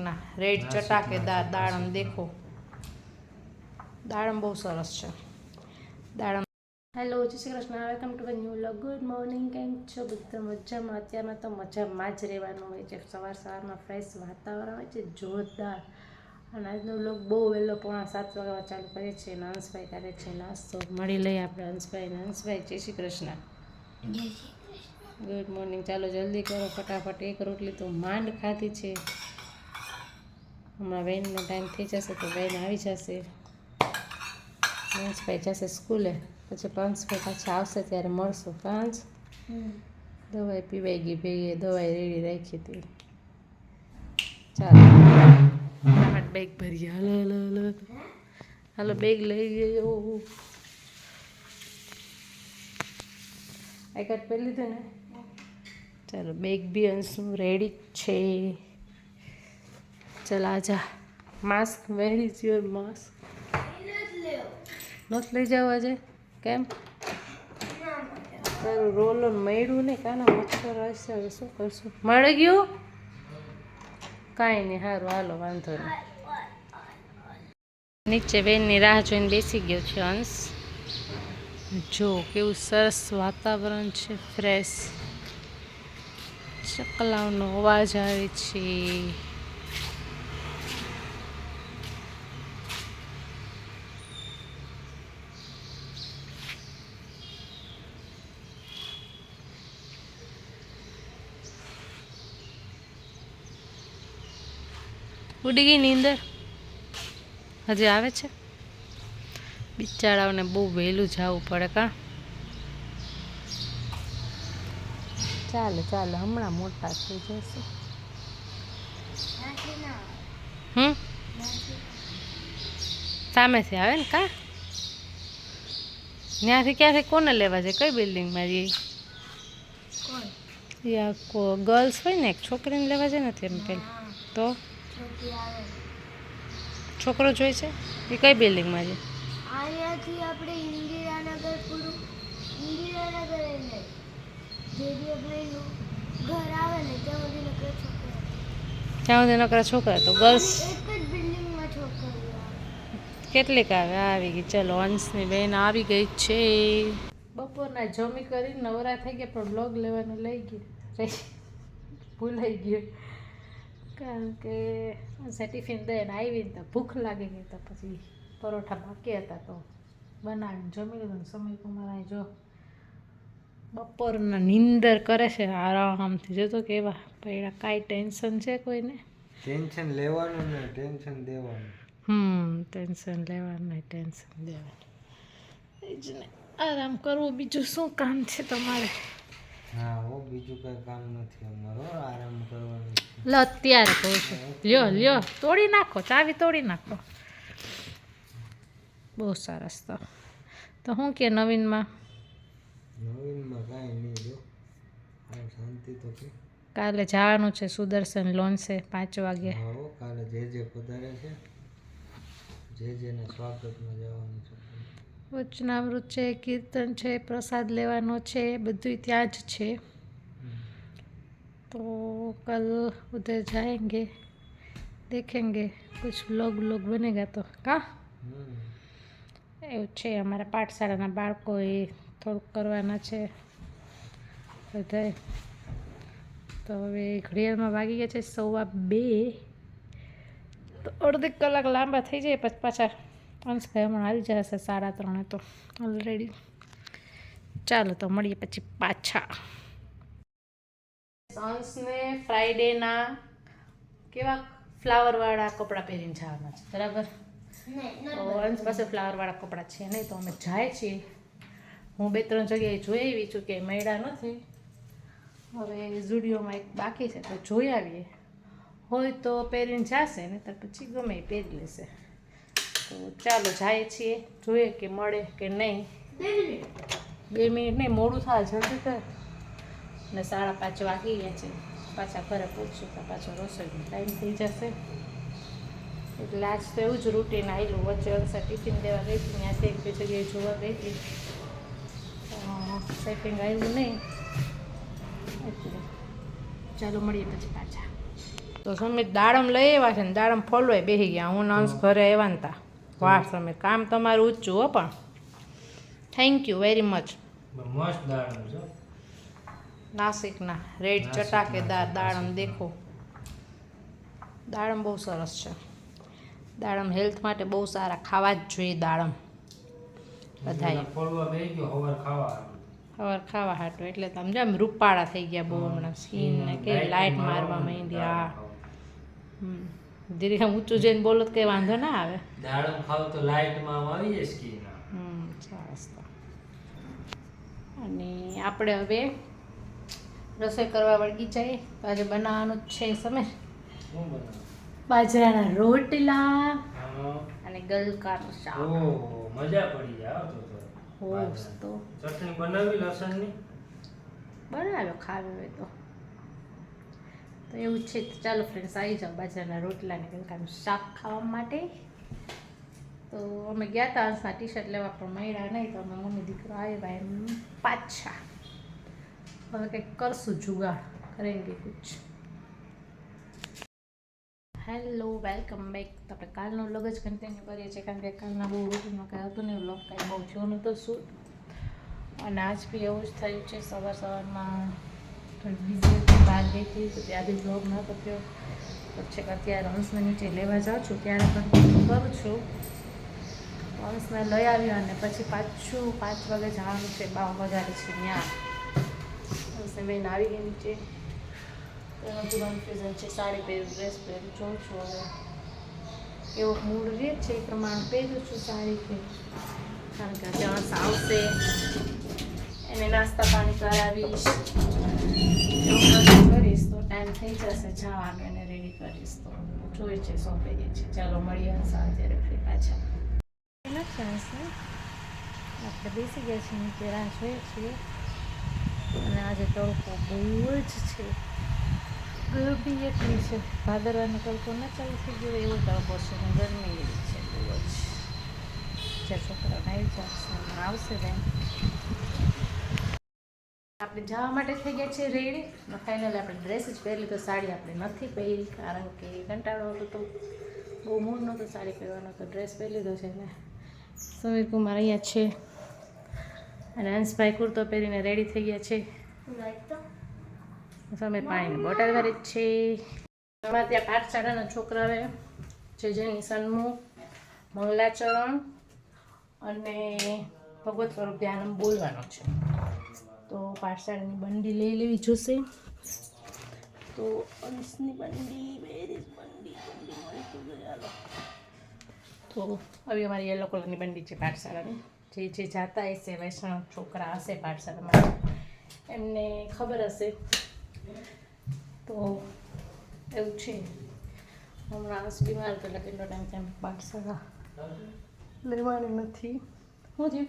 નાસિકના red ચટાકેદાર દાડમ દેખો. દાડમ બહુ સરસ છે. દાડમ hello Jai Shri Krishna. Welcome to new vlog good morning કેમ છો? બધા મજામાં? અત્યારમાં તો મજામાં જ રહેવાનું હોય છે. સવાર સવારમાં ફ્રેશ વાતાવરણ હોય છે. જોરદાર. અને આજનો વ્લોગ બહુ વહેલો પોણા સાત વાગ્યા ચાલુ કરીએ છીએ. અને હંસભાઈ કરે છે નાસ્તો. મળી લઈએ આપણે હંસભાઈ ને હંસભાઈ જય શ્રી કૃષ્ણ. ગુડ મોર્નિંગ ચાલો જલ્દી કરો. ફટાફટ એક રોટલી તો માંડ ખાધી છે. હમણાં વેનનો ટાઈમ થઈ જશે તો વેન આવી જશે. હંસભાઈ જશે સ્કૂલે પછી પંચભાઈ પાછા આવશે ત્યારે મળશું. પાંચ દવાઈ પીવાઈ ગઈ ભેગી દવાઈ રેડી રાખી હતી. ચાલો. બેગ ભરીએ. Hello hello hello. હાલો બેગ લઈ ગયો. આઈ કાર્ડ પહેરી લીધું ને? ચાલો બેગ બી અંશનું રેડી છે. ચાલ આજા mask where is your mask નથી લઈ જાવ આજે કેમ? તારું રોલ મળ્યું ને કાના મચ્છર હશે, હવે શું કરશું? મળી ગયું? કાંઈ નહીં, સારું, હાલો, વાંધો નહીં. નીચે બેનની રાહ જોઈને બેસી ગયો છે અંશ જો, કેવું સરસ વાતાવરણ છે ફ્રેશ ચકલાઓનો અવાજ આવે છે. ઉડી ગઈ નીંદર હજી આવે છે. બિચારાઓને બહુ વહેલું જવું પડે કાં. ચાલે ચાલે હમણાં મોટા થઈ જશે. હમ? સામેથી આવે ને કા? ત્યાંથી ક્યાંથી કોને લેવા છે કઈ બિલ્ડિંગમાં કો ગર્લ્સ હોય ને એક છોકરીને લેવા છે નથી એમ પેલા તો? છોકરો જોઈ છે? એ કઈ બિલ્ડિંગમાં છે? અહીંયાથી આપણે ઇન્દિરાનગર પૂરું ઇન્દિરાનગર એટલે જે આપણે ઘર આવે ને ત્યાં સુધી નકરા છોકરા ત્યાં સુધી નકરા છોકરા તો ગર્લ્સ એક જ બિલ્ડિંગમાં છોકરીઓ કેટલીક આવે? આવી ગઈ. ચલો અંશની બેન આવી ગઈ છે. બપોરના જમી કરી નવરા થઈ ગયા પણ બ્લોગ લેવાનું લઈ ગયું રહી. ભૂલાઈ ગયું. કારણ કે અંશે ટિફિન દઈને આવીને તો ભૂખ લાગી ગઈ તો પછી પરોઠા બાકી હતા તો બનાવીને જમી લીધું સમય કુમાર જો બપોરના નિંદર કરે છે આરામથી જોતો કેવા પૈડા કાંઈ ટેન્શન છે કોઈને? ટેન્શન લેવાનું ને ટેન્શન દેવાનું. હમ ટેન્શન લેવાનું નહીં ટેન્શન દેવાનું. એ જ ને. આરામ કરવું બીજું શું કામ છે તમારે? લો અત્યારે કહું છું. લ્યો લ્યો તોડી નાખો ચાવી તોડી નાખો. બહુ સરસ તો. તો શું કે નવીનમાં? નવીનમાં કાંઈ નહીં જો શાંતિ તો કે કાલે જવાનું છે સુદર્શન લોન છે પાંચ વાગે. કાલે જે જે પધારે છે જે જેને સ્વાગતમાં જવાનું છે. વચનામૃત છે, કીર્તન છે, પ્રસાદ લેવાનો છે બધું ત્યાં જ છે. તો કલ ઉધર જાએંગે દેખેંગે, કુછ વ્લોગ વ્લોગ બનેગા તો, કા? એવું છે, અમારા પાઠશાળાના બાળકો એ થોડુંક કરવાના છે, બધાય. તો હવે ઘડિયાળમાં વાગી ગયા છે, સવા બે. તો અડધી કલાક લાંબા થઈ જાય પછી પાછા અંશભાઈ હમણાં આવી જશે સાડા ત્રણે તો ઓલરેડી ચાલો તો મળીએ પછી પાછા અંશને ફ્રાઈડેના કેવા ફ્લાવરવાળા કપડાં પહેરીને જવાના છે બરાબર તો અંશ પાસે ફ્લાવરવાળા કપડાં છે નહીં તો અમે જાય છીએ હું બે ત્રણ જગ્યાએ જોઈ આવી છું કે મળ્યા નથી હવે ઝુડિયોમાં એક બાકી છે તો જોઈ આવીએ હોય તો પહેરીને જશે ને તો પછી ગમે એ પહેરી લેશે ચાલો જાય છીએ, જોઈએ કે મળે કે નહીં. બે મિનિટ નહીં, મોડું થાય, જલ્દી કર. ને સાડા પાંચ વાગી ગયા છે. પાછા ઘરે પૂછશું તો પાછો રસોઈનો ટાઈમ થઈ જશે. એટલે આજ તો એવું જ રૂટીન આવેલું વચ્ચે અંશા ટિફિન દેવા ગઈ હતી ત્યાંથી એક બે જગ્યાએ જોવા ગઈ હતી. સેટિંગ આવ્યું નહીં. એટલે ચાલો મળીએ પછી પાછા. તો સમિત દાડમ લઈ આવ્યા છે ને, દાડમ ફોલવાય બેસી ગયા. હું નંસ ઘરે આવ્યા ને વાહ તમે કામ તમારું ઊંચું હો પણ. થેન્ક યુ વેરી મચ મસ્ત દાડમ છે. નાસિકના રેડ ચટાકેદાર દાડમ દેખો. દાડમ બહુ સરસ છે. દાડમ હેલ્થ માટે બહુ સારા. ખાવા જ જોઈએ દાડમ. બધાય. હવાર ખાવા હાટું. એટલે તમે જેમ રૂપાળા થઈ ગયા બહુ હમણાં. સ્કીન ને કે લાઇટ મારવા માંડી હા. હમ. ધીરે આમ ઊંચું જઈને બોલો તો કંઈ વાંધો ના આવે. દાડમ ખાવ તો લાઇટમાં આવી જાય સ્કીન. હમ સરસ અને આપણે હવે રસોઈ કરવા વળગી જઈએ. આજે બનાવવાનું જ છે સમય. બાજરાના રોટલા અને ગલકાનું શાક. મજા પડી જાય. તો ચટણી બનાવી લસણની? બનાવ્યો ખાવી હોય તો. તો એવું છે તો ચાલો ફ્રેન્ડ્સ આવી જાઓ બાજરાના રોટલા અને ગલકાનું શાક ખાવા માટે. તો અમે ગયા હતા અંશના ટી શર્ટ લેવા, પણ મળ્યા નહીં તો અમે મમ્મી દીકરો આવ્યા એમ પાછા. હવે કંઈક કરશું જુગાડ, કરેંગે કુછ. હેલો વેલકમ બેક તો આપણે કાલનો વ્લોગ જ કન્ટિન્યુ કરીએ છીએ, કારણ કે કાલના બહુ રૂટીનમાં કાંઈ હતું નહીં વ્લોગ કાંઈ બહુ થયો નહોતો શૂટ. અને આજ બી એવું જ થયું છે, સવાર સવારમાં થોડી બીજી હતી બહાર ગઈ હતી, તો ત્યારે બ્લોગ ના થયો પછી અત્યારે હંસને નીચે લેવા જાઉં છું, ત્યારે પણ કરું છું. અંશને લઈ આવ્યો અને પછી પાછું પાંચ વાગે જવાનું છે બાવ વગાડે છે ત્યાં. હંસને બેન આવી ગઈ નીચે. એનું તો કન્ફ્યુઝન છે, સાડી પહેરું ડ્રેસ પહેરું, જોઉં છું હવે. એવો મૂડ રહે છે, એ પ્રમાણે પહેરું છું સાડી કે. કારણ કે અત્યારે આવશે. એને નાસ્તા પાણી કરાવીશ. કરીશ તો ટાઈમ થઈ જશે, જવાનું એને રેડી કરીશ તો. જોઈ છે શું પહેરીએ છે. ચાલો, મળીએ સાંજે ફરી પાછા. આપણે બેસી ગયા છીએ, નીચે રાહ જોઈએ છીએ. અને આજે તડકો બહુ જ છે. ગરમી એટલી છે. ભાદરવાનો તડકો ન ચાલુ થઈ ગયો, એવો તડકો છે ગરમી એવી છે બહુ જ. જે છોકરાઓને આવી જશે આવશે બેન. આપણે જવા માટે થઈ ગયા છે રેડી ફાઇનલ આપણે ડ્રેસ જ પહેરી તો સાડી આપણે નથી પહેરી, કારણ કે કંટાળો હતો તો બહુ મૂડ નહોતો સાડી પહેરવાનો, તો ડ્રેસ પહેરી લીધો છે ને. સમીર કુમાર અહીંયા છે અને અંશભાઈ કુર્તો પહેરીને રેડી થઈ ગયા છે. સમય પાણીની બોટલ ભરી છે. અમારે ત્યાં પાઠશાળાના છોકરાઓએ જે જેની સન્મુખ, મંગલાચરણ અને ભગવત સ્વરૂપ ધ્યાન બોલવાનો છે. તો પાઠશાળાની બંડી લઈ લેવી જોશે. તો અંશની બંડી ઇઝ બંડી બંડી મળી તો તો હવે અમારી યલો કલરની બંડી છે પાઠશાળાની જે જે જાતા હશે વૈષ્ણવ છોકરા હશે પાઠશાળામાં એમને ખબર હશે. તો એવું છે. હમણાં હંસ બીમાર હતો એટલે કેટલો ટાઈમ ત્યાં પાઠશાળા લેવાની નથી. હું થયું?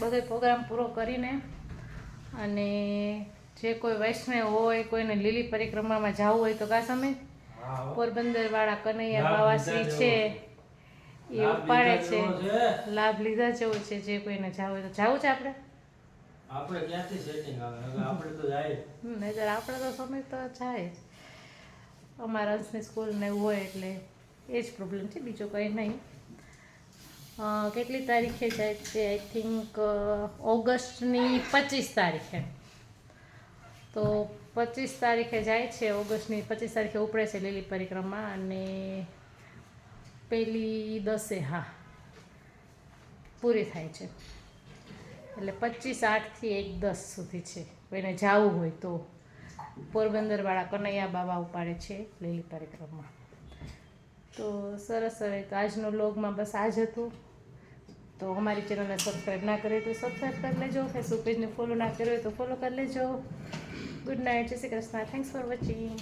બધો પ્રોગ્રામ પૂરો કરીને. અને જે કોઈ વૈષ્ણવ હોય કોઈને લીલી પરિક્રમામાં જવું હોય તો કા સમય પોરબંદરવાળા કનૈયા બાવાશ્રી છે. એ ઉપાડે છે. લાભ લીધા જેવો છે જે કોઈને જવું હોય તો. જવું છે આપણે? આપણે ક્યાંથી સેટિંગ આવે? આપણે તો જાય હમ, આપણે તો સમય તો જાય જ. અમારા અંશની સ્કૂલ ને એવું હોય એટલે એ જ પ્રોબ્લેમ છે. બીજો કંઈ નહીં. કેટલી તારીખે જાય છે આઈ થિંક ઓગસ્ટની પચીસ તારીખે. તો પચીસ તારીખે જાય છે, ઓગસ્ટની પચીસ તારીખે ઉપડે છે લીલી પરિક્રમા અને પેલી દસે હા, પૂરી થાય છે. એટલે પચીસ આઠથી એક દસ સુધી છે. કોઈને જવું હોય તો પોરબંદરવાળા કનૈયા બાબા ઉપાડે છે લીલી પરિક્રમા. તો સરસ હવે તો આજનો લોગમાં બસ આ જ હતું. તો અમારી ચેનલને સબસ્ક્રાઈબ ના કરી તો સબસ્ક્રાઈબ કરી લેજો. ફેસબુક પેજને ફોલો ના કર્યો હોય તો ફોલો કરી લેજો. Good night Jai Shri Krishna. Thanks for watching